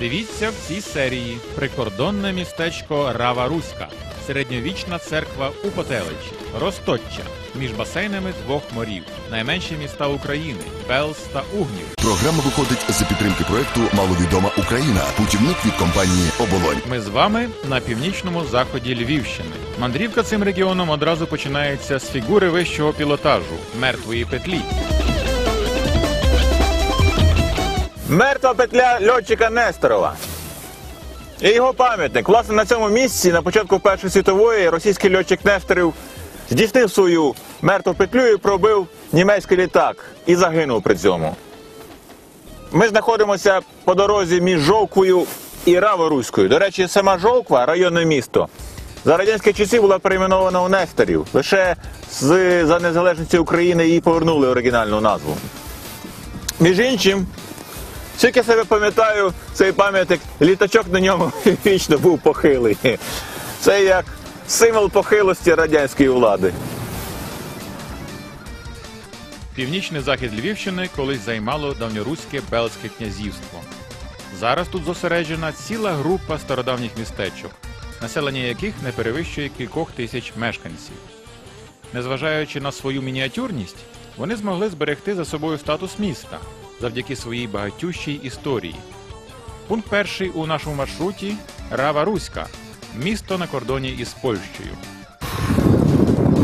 Дивіться в цій серії прикордонне містечко Рава Руська, середньовічна церква у Потеличі, Росточчя між басейнами двох морів, найменші міста України Белс та Угнів. Програма виходить за підтримки проекту Маловідома Україна. Путівник від компанії Оболонь. Ми з вами на північному заході Львівщини. Мандрівка цим регіоном одразу починається з фігури вищого пілотажу мертвої петлі. Мертва петля льотчика Несторова. І його пам'ятник. Власне, на цьому місці, на початку Першої світової, російський льотчик Несторов здійснив свою мертву петлю і пробив німецький літак і загинув при цьому. Ми знаходимося по дорозі між Жовквою і Раворуською. До речі, сама Жовква, районне місто, за радянських часів була перейменована у Несторів. Лише з, за незалежності України їй повернули оригінальну назву. Між іншим, Скільки я себе пам'ятаю, цей пам'ятник, літачок на ньому вічно був похилий. Це як символ похилості радянської влади. Північний захід Львівщини колись займало давньоруське Белське князівство. Зараз тут зосереджена ціла група стародавніх містечок, населення яких не перевищує кількох тисяч мешканців. Незважаючи на свою мініатюрність, вони змогли зберегти за собою статус міста завдяки своїй багатющій історії. Пункт перший у нашому маршруті Рава Руська місто на кордоні із Польщею.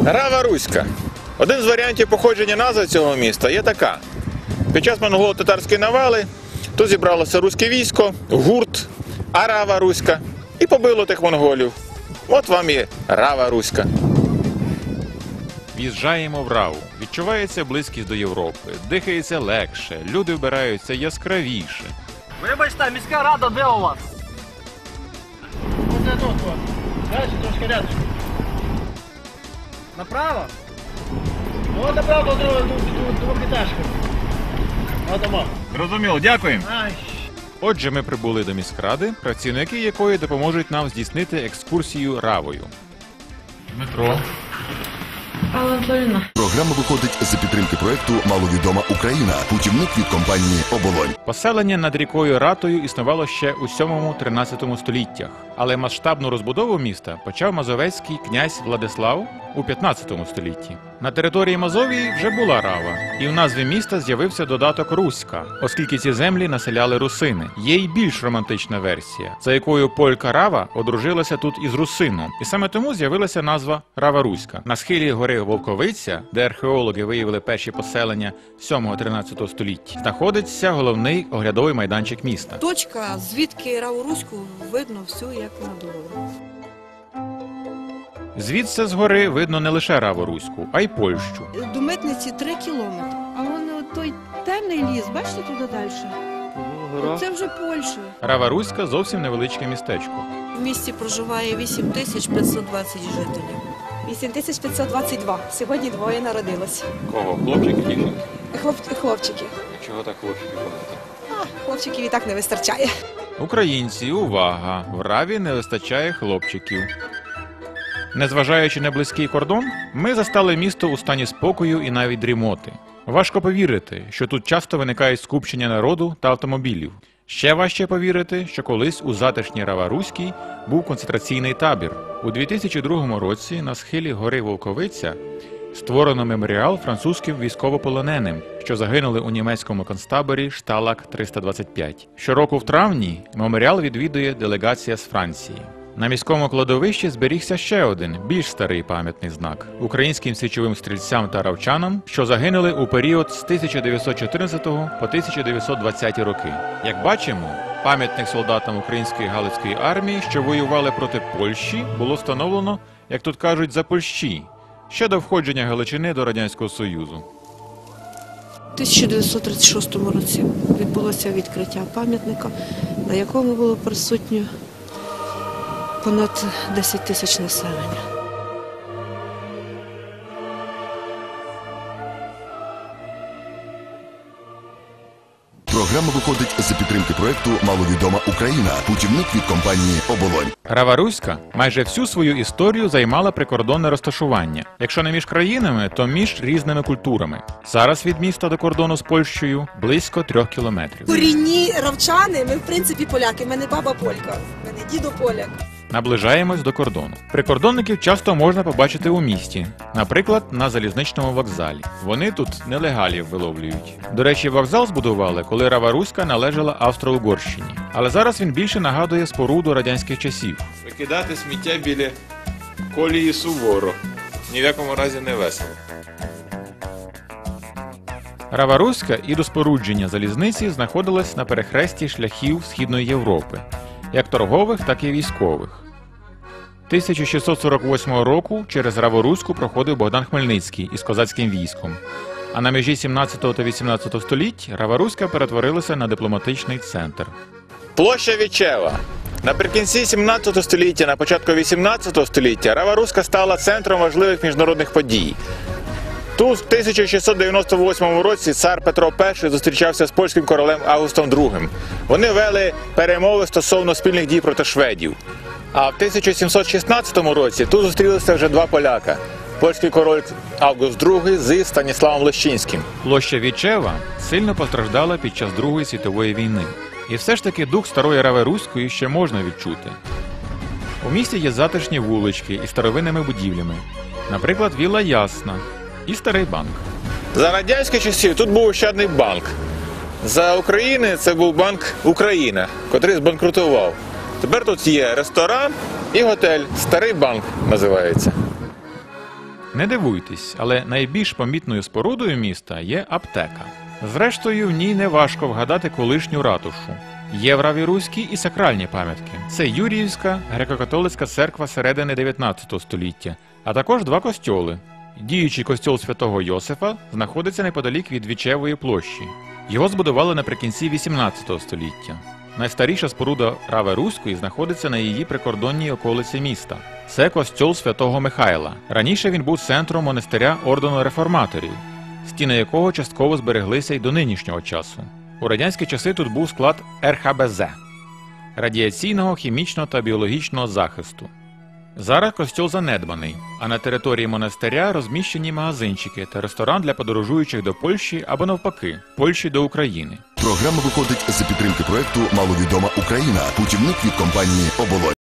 Рава Руська. Один з варіантів походження назви цього міста є така. Під час монголо-татарської навали тут зібралося руське військо, гурт, Арава Руська і побило тих монголів. От вам і Рава Руська. В'їжджаємо в Раву. Відчувається близькість до Європи, дихається легше, люди вбираються яскравіше. Вибачте, міська рада, де у вас? Оце тут от. Дальше трошки рядом. Направо? Ну, от направо до другого. Зрозуміло, дякуємо. Ай. Отже, ми прибули до міськради, працівники якої допоможуть нам здійснити екскурсію Равою. Дмитро, Алла Анатоліївна. Програма виходить за підтримки проекту Маловідома Україна. Путівник від компанії Оболонь. Поселення над рікою Ратою існувало ще у 7-13 століттях, але масштабну розбудову міста почав мазовецький князь Владислав у 15 столітті. На території Мазовії вже була Рава, і в назві міста з'явився додаток Руська, оскільки ці землі населяли русини. Є й більш романтична версія, за якою полька Рава одружилася тут із русином, і саме тому з'явилася назва Рава Руська. На схилі гори Волковиця, де археологи виявили перші поселення 7-13 століття, знаходиться головний оглядовий майданчик міста. Точка, звідки Раворуську видно всю як на дорогу. Звідси згори видно не лише Раворуську, а й Польщу. До митниці три кілометри. А воно той темний ліс, бачите туди далі? Це вже Польща. Раворуська зовсім невеличке містечко. В місті проживає 8520 жителів. 8522. Сьогодні двоє народилось. Кого? Хлопчики дівчинки? Хлоп... Хлопчики. Чого так хлопчиків багато? А, хлопчиків і так не вистачає. Українці, увага! В Раві не вистачає хлопчиків. Незважаючи на близький кордон, ми застали місто у стані спокою і навіть дрімоти. Важко повірити, що тут часто виникають скупчення народу та автомобілів. Ще важче повірити, що колись у затишній Раваруській був концентраційний табір. У 2002 році на схилі гори Волковиця створено меморіал французьким військовополоненим, що загинули у німецькому концтаборі Шталак 325. Щороку в травні меморіал відвідує делегація з Франції. На міському кладовищі зберігся ще один більш старий пам'ятний знак українським січовим стрільцям та равчанам, що загинули у період з 1914 по 1920 роки. Як бачимо, пам'ятник солдатам української галицької армії, що воювали проти Польщі, було встановлено, як тут кажуть, за Польщі ще до входження Галичини до радянського союзу. У 1936 році відбулося відкриття пам'ятника, на якому було присутньо понад 10 тисяч населення. Програма виходить за підтримки проекту Маловідома Україна. Путівник від компанії Оболонь. Раваруська майже всю свою історію займала прикордонне розташування. Якщо не між країнами, то між різними культурами. Зараз від міста до кордону з Польщею близько трьох кілометрів. Корінні равчани, ми в принципі поляки. Мене баба полька, в мене дідо поляк. Наближаємось до кордону. Прикордонників часто можна побачити у місті, наприклад, на залізничному вокзалі. Вони тут нелегалів виловлюють. До речі, вокзал збудували, коли Раваруська належала Австро-Угорщині. Але зараз він більше нагадує споруду радянських часів. Викидати сміття біля колії суворо. Ні в якому разі не весело. Раваруська і до спорудження залізниці знаходилась на перехресті шляхів Східної Європи, як торгових, так і військових. 1648 року через Раворуську проходив Богдан Хмельницький із козацьким військом. А на межі 17 та 18 століть Раваруська перетворилася на дипломатичний центр. Площа Вічева. Наприкінці 17 століття, на початку 18 століття Раваруська стала центром важливих міжнародних подій. Тут в 1698 році цар Петро І зустрічався з польським королем Августом II. Вони вели перемови стосовно спільних дій проти шведів. А в 1716 році тут зустрілися вже два поляка: польський король Август II зі Станіславом Лещинським. Площа Вічева сильно постраждала під час Другої світової війни. І все ж таки дух старої Раверуської ще можна відчути. У місті є затишні вулички із старовинними будівлями, наприклад, Віла Ясна і старий банк. За радянських часів тут був Ощадний банк. За України це був банк Україна, котрий збанкрутував. Тепер тут є ресторан і готель. Старий банк називається. Не дивуйтесь, але найбільш помітною спорудою міста є аптека. Зрештою, в ній не важко вгадати колишню ратушу. Є в Равіруській і сакральні пам'ятки. Це Юріївська греко-католицька церква середини 19 століття, а також два костьоли. Діючий костьол святого Йосифа знаходиться неподалік від Вічевої площі. Його збудували наприкінці 18 століття. Найстаріша споруда Рави Руської знаходиться на її прикордонній околиці міста. Це костьол святого Михайла. Раніше він був центром монастиря ордену реформаторів, стіни якого частково збереглися й до нинішнього часу. У радянські часи тут був склад РХБЗ радіаційного, хімічного та біологічного захисту. Зараз костьол занедбаний, а на території монастиря розміщені магазинчики та ресторан для подорожуючих до Польщі або навпаки, Польщі до України. Програма виходить за підтримки проекту Маловідома Україна. Путівник від компанії Оболонь.